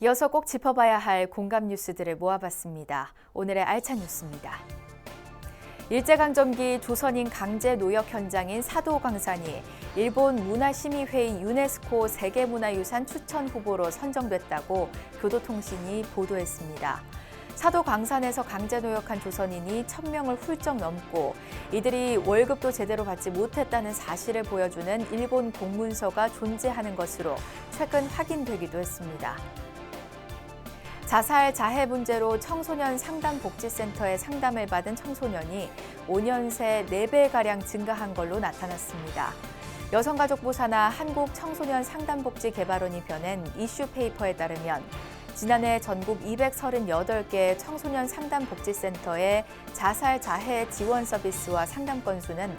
이어서 꼭 짚어봐야 할 공감 뉴스들을 모아봤습니다. 오늘의 알찬 뉴스입니다. 일제강점기 조선인 강제 노역 현장인 사도광산이 일본 문화심의회의 유네스코 세계문화유산 추천 후보로 선정됐다고 교도통신이 보도했습니다. 사도광산에서 강제 노역한 조선인이 1000명을 훌쩍 넘고 이들이 월급도 제대로 받지 못했다는 사실을 보여주는 일본 공문서가 존재하는 것으로 최근 확인되기도 했습니다. 자살 자해 문제로 청소년 상담 복지센터에 상담을 받은 청소년이 5년 새 4배 가량 증가한 걸로 나타났습니다. 여성가족부 산하 한국 청소년 상담복지 개발원이 펴낸 이슈 페이퍼에 따르면 지난해 전국 238개 청소년 상담복지센터의 자살 자해 지원 서비스와 상담 건수는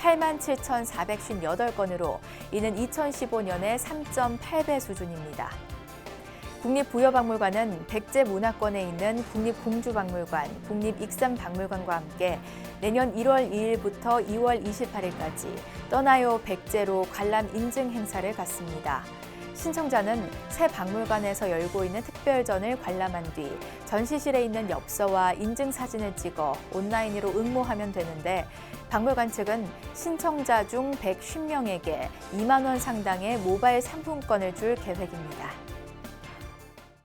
8만 7,458건으로 이는 2015년의 3.8배 수준입니다. 국립부여박물관은 백제 문화권에 있는 국립공주박물관, 국립익산박물관과 함께 내년 1월 2일부터 2월 28일까지 떠나요 백제로 관람 인증 행사를 갖습니다. 신청자는 새 박물관에서 열고 있는 특별전을 관람한 뒤 전시실에 있는 엽서와 인증 사진을 찍어 온라인으로 응모하면 되는데 박물관 측은 신청자 중 150명에게 2만 원 상당의 모바일 상품권을 줄 계획입니다.